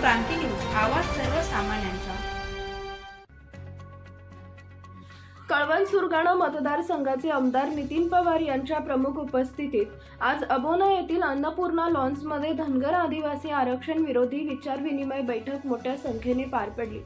क्रांती news आवाज सर्वसामान्यांचा. कळवण सुरगाणा मतदारसंघाचे आमदार नितीन पवार यांच्या प्रमुख उपस्थितीत आज अबोना येथील अन्नपूर्णा लॉन्समध्ये धनगर आदिवासी आरक्षण विरोधी विचारविनिमय बैठक मोठ्या संख्येने पार पडली.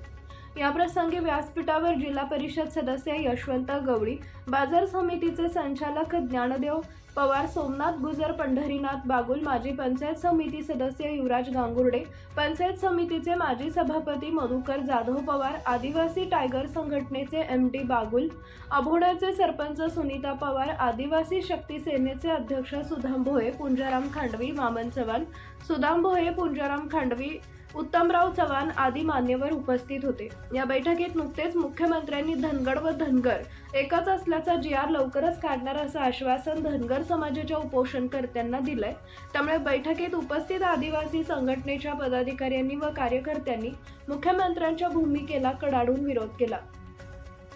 याप्रसंगी व्यासपीठावर जिल्हा परिषद सदस्य यशवंत गवळी बाजार समितीचे संचालक ज्ञानदेव पवार सोमनाथ गुजर पंढरीनाथ बागुल माजी पंचायत समिती सदस्य युवराज गांगुर्डे पंचायत समितीचे माजी सभापती मधुकर जाधव पवार आदिवासी टायगर संघटनेचे एम डी बागुल अभोड्याचे सरपंच सुनीता पवार आदिवासी शक्ती सेनेचे अध्यक्ष सुधाम भोये पुंजाराम खांडवी वामन चव्हाण सुदाम भोये पुंजाराम खांडवी उत्तमराव चव्हाण आदी मान्यवर उपस्थित होते. या बैठकीत नुकतेच मुख्यमंत्र्यांनी धनगड व धनगर एकच असल्याचा जी आर लवकरच काढणार असं आश्वासन धनगर समाजाच्या उपोषणकर्त्यांना दिलंय. त्यामुळे बैठकीत उपस्थित आदिवासी संघटनेच्या पदाधिकाऱ्यांनी व कार्यकर्त्यांनी मुख्यमंत्र्यांच्या भूमिकेला कडाडून विरोध केला.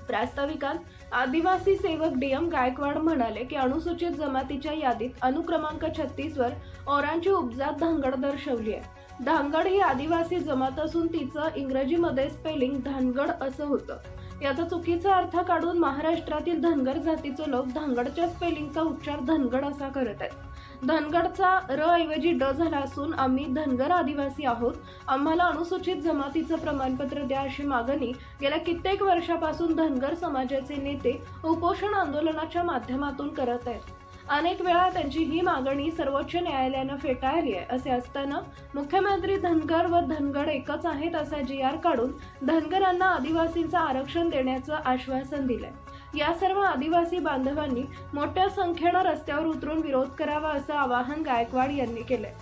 प्रास्ताविकात आदिवासी सेवक डी एम गायकवाड म्हणाले की अनुसूचित जमातीच्या यादीत अनुक्रमांक छत्तीसवर ओरांची उपजात धनगड दर्शवली आहे. धानगड ही आदिवासी जमात असून तिचं इंग्रजीमध्ये स्पेलिंग धानगड असं होतं. याचा चुकीचा अर्थ काढून महाराष्ट्रातील धनगर जातीचे लोक धानगडच्या स्पेलिंगचा उच्चार धनगड असा करत आहेत. धनगडचा र ऐवजी ड झाला असून आम्ही धनगर आदिवासी आहोत. आम्हाला अनुसूचित जमातीचं प्रमाणपत्र द्या अशी मागणी गेल्या कित्येक वर्षापासून धनगर समाजाचे नेते उपोषण आंदोलनाच्या माध्यमातून करत आहेत. अनेक वेळा त्यांची ही मागणी सर्वोच्च न्यायालयानं फेटाळली आहे. असे असताना मुख्यमंत्री धनगर व धनगड एकच आहेत असा जी आर काढून धनगरांना आदिवासींचं आरक्षण देण्याचं आश्वासन दिलंय. या सर्व आदिवासी बांधवांनी मोठ्या संख्येनं रस्त्यावर उतरून विरोध करावा असं आवाहन गायकवाड यांनी केलंय.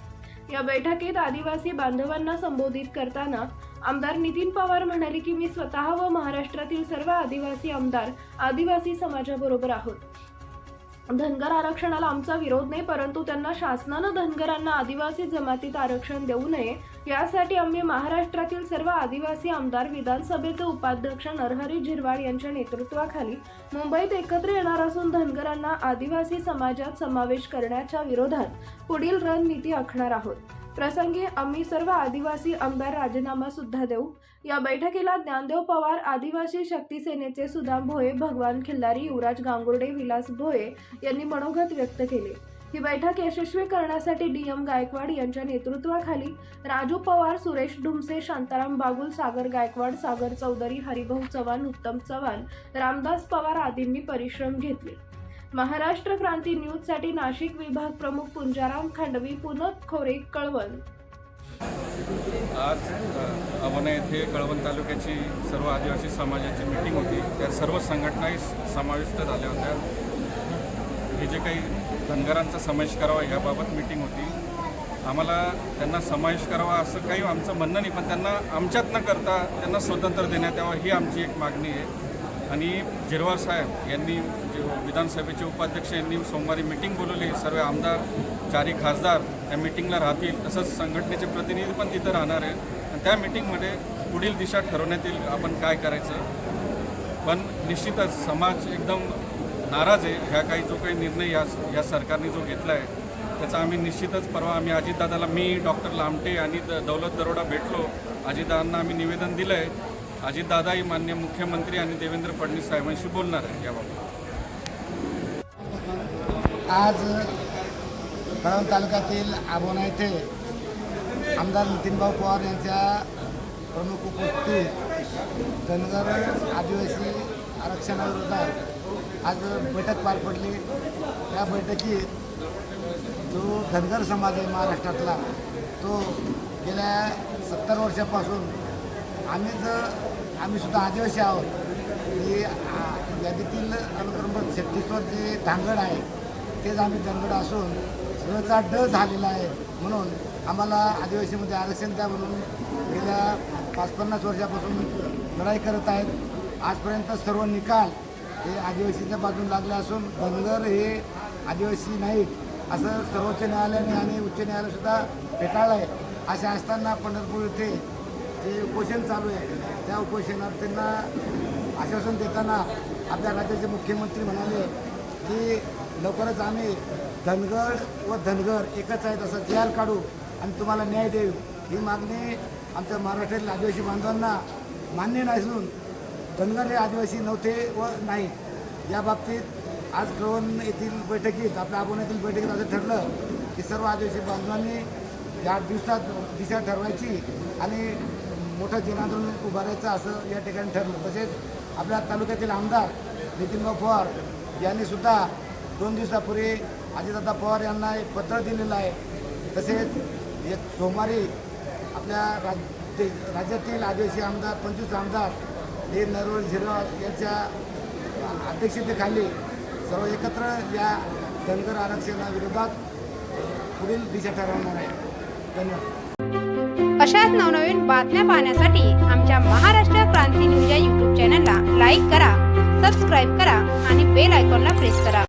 या बैठकीत आदिवासी बांधवांना संबोधित करताना आमदार नितीन पवार म्हणाले की मी स्वतः व महाराष्ट्रातील सर्व आदिवासी आमदार आदिवासी समाजाबरोबर आहोत. धनगर आरक्षणाला आमचा विरोध नाही परंतु त्यांना शासनानं धनगरांना आदिवासी जमातीत आरक्षण देऊ नये यासाठी आम्ही महाराष्ट्रातील सर्व आदिवासी आमदार विधानसभेचे उपाध्यक्ष नरहरी झिरवाळ यांच्या नेतृत्वाखाली मुंबईत एकत्र येणार असून धनगरांना आदिवासी समाजात समावेश करण्याच्या विरोधात पुढील रणनीती आखणार आहोत. प्रसंगी आम्ही सर्व आदिवासी आमदार राजीनामा सुद्धा देऊ. या बैठकीला ज्ञानदेव पवार आदिवासी शक्ती सेनेचे सुदाम भोये भगवान खिल्लारी युवराज गांगुर्डे विलास भोये यांनी मनोगत व्यक्त केले. ही बैठक यशस्वी करण्यासाठी डी एम गायकवाड यांच्या नेतृत्वाखाली राजू पवार सुरेश ढुमसे शांताराम बागुल सागर गायकवाड सागर चौधरी हरिभाऊ चव्हाण उत्तम चव्हाण रामदास पवार आदींनी परिश्रम घेतले. महाराष्ट्र क्रांती न्यूजसाठी नाशिक विभाग प्रमुख पुंजाराम खांडवी पुनत खोरे कळवण. आज अवना येथे कळवण तालुक्याची सर्व आदिवासी समाजाची मीटिंग होती. त्या सर्व संघटनाही समाविष्ट झाल्या होत्या. हे जे काही धनगरांचा समावेश करावा याबाबत मीटिंग होती. आम्हाला त्यांना समावेश करावा असं काही आमचं म्हणणं नाही पण त्यांना आमच्यात न करता त्यांना स्वतंत्र देण्यात यावं ही आमची एक मागणी आहे. आणि जिरवार साहेब यांनी जे विधानसभेचे उपाध्यक्ष यांनी सोमवारी मिटिंग बोलवली सर्व आमदार चारी खासदार त्या मिटिंगला राहतील तसंच संघटनेचे प्रतिनिधी पण तिथं राहणार आहे आणि त्या मिटिंगमध्ये पुढील दिशा ठरवण्यात येईल आपण काय करायचं. पण निश्चितच समाज एकदम नाराज आहे ह्या काही जो काही निर्णय या या सरकारने जो घेतला आहे त्याचा आम्ही निश्चितच परवा आम्ही अजितदादाला मी डॉक्टर लामटे आणि दौलत दरोडा भेटलो. अजितदादांना आम्ही निवेदन दिलं आहे अजितदादाही मान्य मुख्यमंत्री आणि देवेंद्र फडणवीस साहेबांशी बोलणार आहे याबाबत. आज कळवण तालुक्यातील आबोना येथे आमदार नितीनभाऊ पवार यांच्या प्रमुख उपस्थित धनगर आदिवासी आरक्षणाविरोधात आज बैठक पार पडली. त्या बैठकीत जो धनगर समाज आहे महाराष्ट्रातला तो गेल्या सत्तर वर्षापासून आम्हीच आम्ही सुद्धा आदिवासी आहोत. की यादीतील अनुक्रम छत्तीसवर जे धांगड आहे तेच आम्ही धनगड असून रचा ड झालेला आहे. म्हणून आम्हाला आदिवासीमध्ये आरक्षण द्या म्हणून गेल्या पाच पन्नास वर्षापासून लढाई करत आहेत. आजपर्यंत सर्व निकाल हे आदिवासीच्या बाजून लागले असून धनगर हे आदिवासी नाहीत. असं सर्वोच्च न्यायालयाने आणि उच्च न्यायालयसुद्धा फेटाळलं आहे असे असताना पंढरपूर येथे जे उपोषण चालू आहे त्या उपोषणात त्यांना आश्वासन देताना आपल्या राज्याचे मुख्यमंत्री म्हणाले की लवकरच आम्ही धनगर व धनगर एकच आहेत असं जी काढू आणि तुम्हाला न्याय देऊ. ही मागणी आमच्या महाराष्ट्रातील आदिवासी बांधवांना मान्य नसून धनगर हे आदिवासी नव्हते व नाहीत. या बाबतीत आज कळवण येथील बैठकीत आपल्या आबोन येथील बैठकीत असं ठरलं की सर्व आदिवासी बांधवांनी या दिवसात दिशा ठरवायची आणि मोठं जनांदोलन उभारायचं असं या ठिकाणी ठरलं. तसेच आपल्या तालुक्यातील आमदार नितीनभाऊ पवार यांनी सुद्धा दोन दिवसापूर्वी अजितदादा पवार यांना एक पत्र दिलेलं आहे. तसेच एक सोमवारी आपल्या राज्य राज्यातील आदिवासी आमदार पंचवीस आमदार हे नरवळ झिरवाळ यांच्या अध्यक्षतेखाली सर्व एकत्र या धनगर आरक्षणाविरोधात पुढील दिशा ठरवणार आहे. धन्यवाद. अशाच नवनवीन बातम्या पाहण्यासाठी आमच्या महाराष्ट्र क्रांती न्यूज या यूट्यूब चॅनलला लाईक करा सबस्क्राईब करा आणि बेल आयकॉनला प्रेस करा.